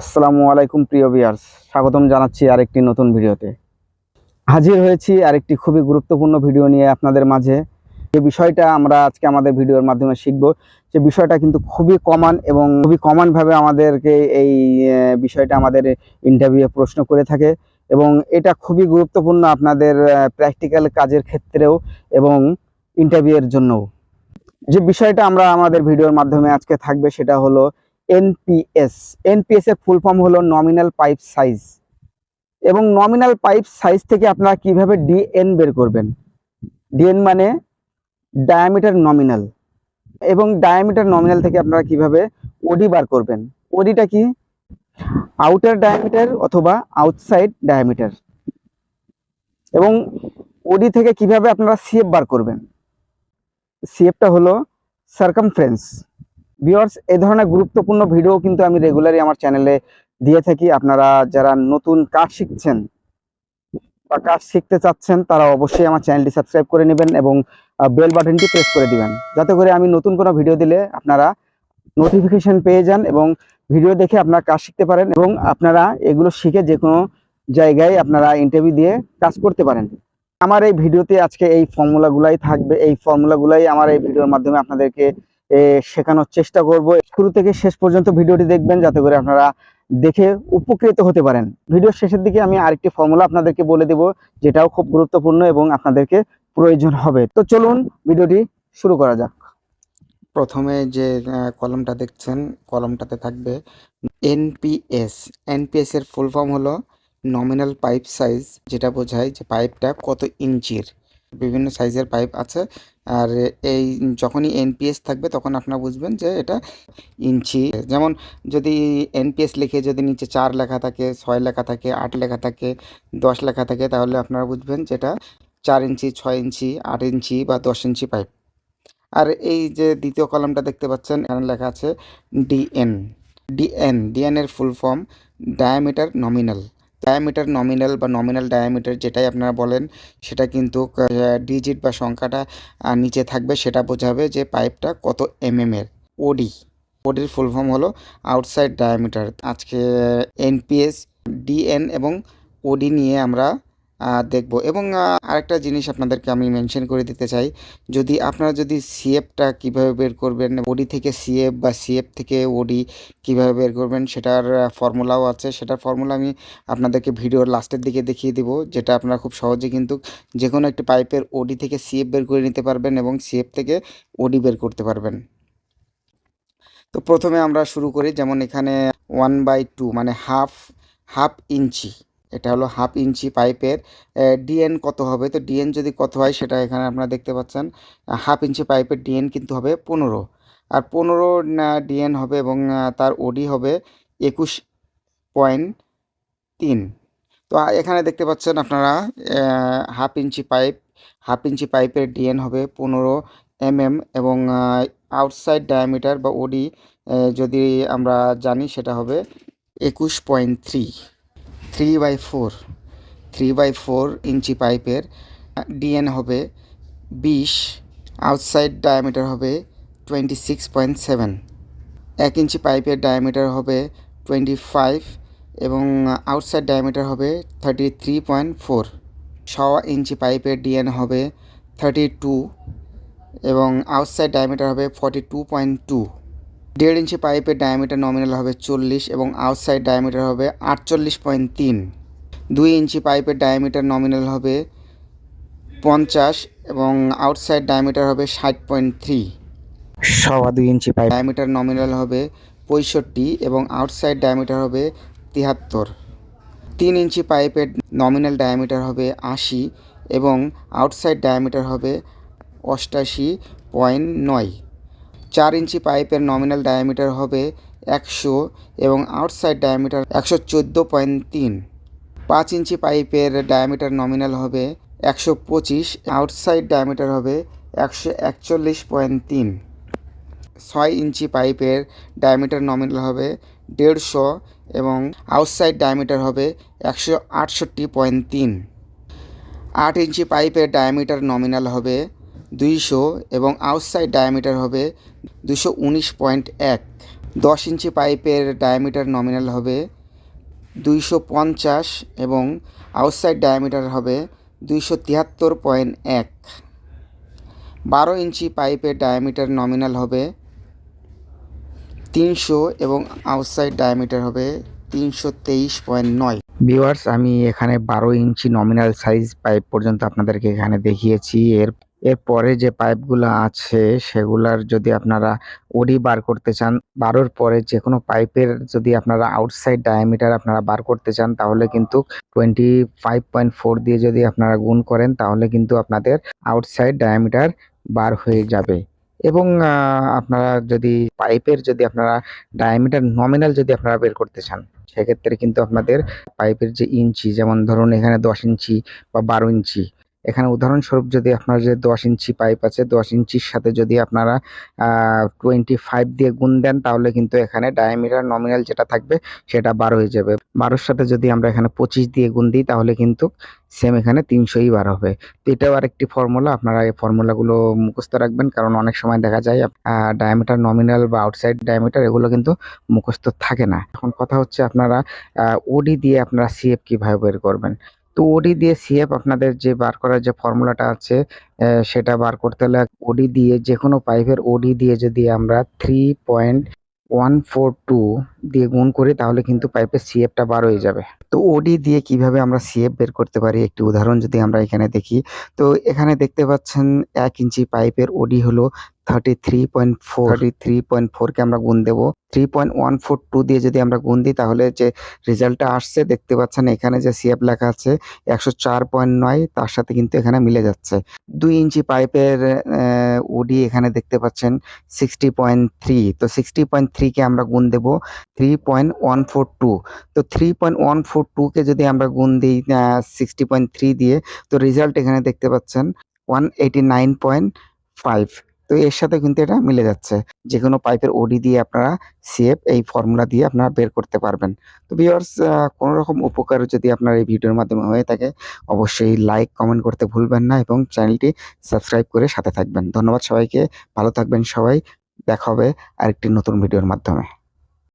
আসসালামু আলাইকুম, প্রিয় ভিউয়ার্স স্বাগতম জানাচ্ছি আরেকটি নতুন ভিডিওতে। হাজির হয়েছি আরেকটি খুবই গুরুত্বপূর্ণ ভিডিও নিয়ে আপনাদের মাঝে। যে বিষয়টা আমরা আজকে আমাদের ভিডিওর মাধ্যমে শিখব যে বিষয়টা কিন্তু খুবই কমন এবং খুবই কমন ভাবে আমাদেরকে এই বিষয়টা আমাদের ইন্টারভিউয়ে প্রশ্ন করে থাকে এবং এটা খুবই গুরুত্বপূর্ণ আপনাদের প্র্যাকটিক্যাল কাজের ক্ষেত্রেও এবং ইন্টারভিউয়ের জন্যও। যে বিষয়টা আমরা আমাদের ভিডিওর মাধ্যমে আজকে থাকবে সেটা হলো এনপিএস এনপিএস এর ফুল ফর্ম হলো নমিনাল পাইপ সাইজ এবং নমিনাল পাইপ সাইজ থেকে আপনারা কীভাবে ডিএন বের করবেন? ডিএন মানে ডায়ামিটার নমিনাল এবং ডায়ামিটার নমিনাল থেকে আপনারা কীভাবে ওডি বার করবেন? ওডিটা কি? আউটার ডায়ামিটার অথবা আউটসাইড ডায়ামিটার এবং ওডি থেকে কীভাবে আপনারা সিএফ বার করবেন? সিএফটা হলো সার্কামফারেন্স ভিউয়ার্স এই ধরনের গুরুত্বপূর্ণ ভিডিও কিন্তু আমি রেগুলারই আমার চ্যানেলে দিয়ে থাকি। আপনারা যারা নতুন কাজ শিখছেন বা কাজ শিখতে চাচ্ছেন তারা অবশ্যই আমার চ্যানেলটি সাবস্ক্রাইব করে নেবেন এবং বেল বাটনটি প্রেস করে দিবেন। যাতে করে আমি নতুন কোনো ভিডিও দিলে আপনারা নোটিফিকেশন পেয়ে যান এবং ভিডিও দেখে আপনারা কাজ শিখতে পারেন এবং আপনারা এগুলো শিখে যে কোনো জায়গায় আপনারা ইন্টারভিউ দিয়ে কাজ করতে পারেন। আমার এই ভিডিওতে আজকে এই ফর্মুলাগুলাই থাকবে। এই ফর্মুলাগুলাই আমার এই ভিডিওর মাধ্যমে আপনাদেরকে এ, শেখানোর চেষ্টা করব। শুরু থেকে শেষ পর্যন্ত ভিডিওটি দেখবেন, যাতে করে আপনারা দেখে উপকৃত হতে পারেন। ভিডিওর শেষের দিকে আমি আরেকটি ফর্মুলা আপনাদেরকে বলে দেব, যেটাও খুব গুরুত্বপূর্ণ এবং আপনাদেরকে প্রয়োজন হবে। তো চলুন ভিডিওটি শুরু করা যাক। প্রথমে যে কলমটা দেখছেন, কলমটাতে থাকবে এনপিএস এনপিএস এর ফুল ফর্ম হলো নমিনাল পাইপ সাইজ যেটা বোঝায় যে পাইপটা কত ইঞ্চির। বিভিন্ন সাইজের পাইপ আছে। আর এই যখনই এনপিএস থাকবে তখন আপনারা বুঝবেন যে এটা ইঞ্চি। যেমন যদি এনপিএস লিখে যদি নিচে চার লেখা থাকে, ছয় লেখা থাকে, আট লেখা থাকে, দশ লেখা থাকে, তাহলে আপনারা বুঝবেন যেটা চার ইঞ্চি, ছয় ইঞ্চি, আট ইঞ্চি বা দশ ইঞ্চি পাইপ। আর এই যে দ্বিতীয় কলামটা দেখতে পাচ্ছেন, এখানে লেখা আছে ডিএন ডিএন ডিএন এর full form, diameter nominal. Diameter nominal বা নমিনাল ডায়ামিটার যেটাই আপনারা বলেন, সেটা কিন্তু ডিজিট বা সংখ্যাটা নিচে থাকবে, সেটা বোঝাবে যে পাইপটা কত এমএমের ওডি ওডির ফুল ফর্ম হলো আউটসাইড ডায়ামিটার আজকে এনপিএস ডিএন এবং ওডি নিয়ে আমরা দেখব। এবং আরেকটা জিনিস আপনাদেরকে আমি মেনশন করে দিতে চাই। যদি আপনারা যদি সিএফটা কীভাবে বের করবেন ওডি থেকে সিএফ বা সিএফ থেকে ওডি কীভাবে বের করবেন, সেটার ফর্মুলাও আছে। সেটার ফর্মুলা আমি আপনাদেরকে ভিডিওর লাস্টের দিকে দেখিয়ে দিব, যেটা আপনারা খুব সহজে কিন্তু যে কোনো একটি পাইপের ওডি থেকে সিএফ বের করে নিতে পারবেন এবং সিএফ থেকে ওডি বের করতে পারবেন। তো প্রথমে আমরা শুরু করি, যেমন এখানে ওয়ান বাই টু মানে হাফ হাফ ইঞ্চি। এটা হলো হাফ ইঞ্চি পাইপের ডিএন কত হবে? তো ডিএন যদি কত হয় সেটা এখানে আপনারা দেখতে পাচ্ছেন হাফ ইঞ্চি পাইপের ডিএন কিন্তু হবে পনেরো। আর পনেরো ডিএন হবে এবং তার ওডি হবে একুশ পয়েন্ট তিন। তো এখানে দেখতে পাচ্ছেন আপনারা half inch pipe, half inch পাইপের ডিএন হবে পনেরো এমএম এবং আউটসাইড ডায়ামিটার বা ওডি যদি আমরা জানি সেটা হবে একুশ point three. Three by four, three by four inch পাইপের ডিএন হবে বিশ, আউটসাইড ডায়ামিটার হবে টোয়েন্টি সিক্স পয়েন্ট সেভেন। এক ইঞ্চি পাইপের ডায়ামিটার হবে টোয়েন্টি ফাইভ এবং আউটসাইড ডায়ামিটার হবে থার্টি থ্রি পয়েন্ট ফোর। ছয় ইঞ্চি পাইপের ডিএন হবে থার্টি টু এবং আউটসাইড ডায়ামিটার হবে ফর্টি টু পয়েন্ট টু। দেড় ইঞ্চি পাইপের ডায়ামিটার নমিনাল হবে চল্লিশ এবং আউটসাইড ডায়ামিটার হবে আটচল্লিশ পয়েন্ট তিন। দুই ইঞ্চি পাইপের ডায়ামিটার নমিনাল হবে পঞ্চাশ এবং আউটসাইড ডায়ামিটার হবে ষাট পয়েন্ট থ্রি সবা দুই ইঞ্চি পাইপ। ডায়ামিটার নমিনাল হবে পঁয়ষট্টি এবং আউটসাইড ডায়ামিটার হবে তিয়াত্তর তিন ইঞ্চি পাইপের নমিনাল ডায়ামিটার হবে আশি এবং আউটসাইড ডায়ামিটার হবে অষ্টাশি পয়েন্ট নয়। চার ইঞ্চি পাইপের নমিনাল ডায়ামিটার হবে একশো এবং আউটসাইড ডায়ামিটার একশো চোদ্দ পয়েন্ট তিন। পাঁচ ইঞ্চি পাইপের ডায়ামিটার নমিনাল হবে একশো পঁচিশ আউটসাইড ডায়ামিটার হবে একশো একচল্লিশ পয়েন্ট তিন। ছয় ইঞ্চি পাইপের ডায়ামিটার নমিনাল হবে দেড়শো এবং আউটসাইড ডায়ামিটার হবে একশো আটষট্টি পয়েন্ট তিন। আট ইঞ্চি পাইপের ডায়ামিটার নমিনাল হবে দুইশো এবং আউটসাইড ডায়ামিটার হবে দুশো উনিশ পয়েন্ট এক। দশ ইঞ্চি পাইপের ডায়ামিটার নমিনাল হবে দুইশো পঞ্চাশ এবং আউটসাইড ডায়ামিটার হবে দুইশো তিয়াত্তর পয়েন্ট এক। বারো ইঞ্চি পাইপের ডায়ামিটার নমিনাল হবে তিনশো এবং আউটসাইড ডায়ামিটার হবে তিনশো তেইশ পয়েন্ট নয়। ভিউয়ার্স আমি এখানে বারো ইঞ্চি নমিনাল সাইজ পাইপ পর্যন্ত আপনাদেরকে এখানে দেখিয়েছি। এর এরপরে যে পাইপগুলো আছে, সেগুলার যদি আপনারা ওডি বার করতে চান, বারোর পরে যে কোনো পাইপের যদি আপনারা আউটসাইড ডায়ামিটার আপনারা বার করতে চান, তাহলে কিন্তু টোয়েন্টি ফাইভ পয়েন্ট ফোর দিয়ে যদি আপনারা গুণ করেন, তাহলে কিন্তু আপনাদের আউটসাইড ডায়ামিটার বার হয়ে যাবে। এবং আপনারা যদি পাইপের যদি আপনারা ডায়ামিটার নমিনাল যদি আপনারা বের করতে চান, সেক্ষেত্রে কিন্তু আপনাদের পাইপের যে ইঞ্চি, যেমন ধরুন এখানে দশ ইঞ্চি বা বারো ইঞ্চি এখানে উদাহরণস্বরূপ যদি আপনার যে দশ ইঞ্চি পাইপ আছে, দশ ইঞ্চির সাথে যদি আপনারা টোয়েন্টি ফাইভ দিয়ে গুণ দেন, তাহলে কিন্তু এখানে ডায়ামিটার নমিনাল যেটা থাকবে, সেটা বারো হয়ে যাবে। বারোর সাথে যদি আমরা এখানে পঁচিশ দিয়ে গুণ দিই, তাহলে কিন্তু সেম এখানে তিনশোই বার হবে। তো এটাও আরেকটি ফর্মুলা আপনারা এই ফর্মুলাগুলো মুখস্থ রাখবেন, কারণ অনেক সময় দেখা যায় ডায়ামিটার নমিনাল বা আউটসাইড ডায়ামিটার এগুলো কিন্তু মুখস্থ থাকে না। এখন কথা হচ্ছে আপনারা ওডি দিয়ে আপনারা সিএফ কীভাবে বের করবেন? তো ওডি দিয়ে সিএফ আপনাদের যে বার করার যে ফর্মুলাটা আছে সেটা বার করতে হলে ওডি দিয়ে যে কোনো পাইপের ওডি দিয়ে যদি আমরা three point one four two দিয়ে গুণ করি, তাহলে কিন্তু পাইপের সিএফটা বার হয়ে যাবে। তো ওডি দিয়ে কীভাবে আমরা সিএফ বের করতে পারি? একটি উদাহরণ যদি আমরা এখানে দেখি। তো এখানে দেখতে পাচ্ছেন এক ইঞ্চি পাইপের ওডি হলো thirty three point four thirty three point ফোরকে আমরা গুণ দেবো। Three point one four two দিয়ে যদি আমরা গুণ দিই, তাহলে যে রেজাল্টটা আসছে, দেখতে পাচ্ছেন এখানে যে সিএফ লেখা আছে একশো চার পয়েন্ট নয়, তার সাথে কিন্তু এখানে মিলে যাচ্ছে। দুই ইঞ্চি পাইপের ওডি এখানে দেখতে পাচ্ছেন সিক্সটি পয়েন্ট থ্রি তো সিক্সটি পয়েন্ট থ্রিকে আমরা গুণ দেবো three point one four two তো থ্রি পয়েন্ট ওয়ান ফোর টুকে যদি আমরা গুণ দিই সিক্সটি পয়েন্ট থ্রি দিয়ে, তো রেজাল্ট এখানে দেখতে পাচ্ছেন one eighty nine point five তো এর সাথে কিন্তু এটা মিলে যাচ্ছে। যে কোনো পাইপের ওডি দিয়ে আপনারা সিএফ এই ফর্মুলা দিয়ে আপনারা বের করতে পারবেন। তো ভিউয়ার্স কোনো রকম উপকার যদি আপনার এই ভিডিওর মাধ্যমে হয়ে থাকে, অবশ্যই লাইক কমেন্ট করতে ভুলবেন না এবং চ্যানেলটি সাবস্ক্রাইব করে সাথে থাকবেন। ধন্যবাদ সবাইকে। ভালো থাকবেন সবাই। দেখা হবে আরেকটি নতুন ভিডিওর মাধ্যমে।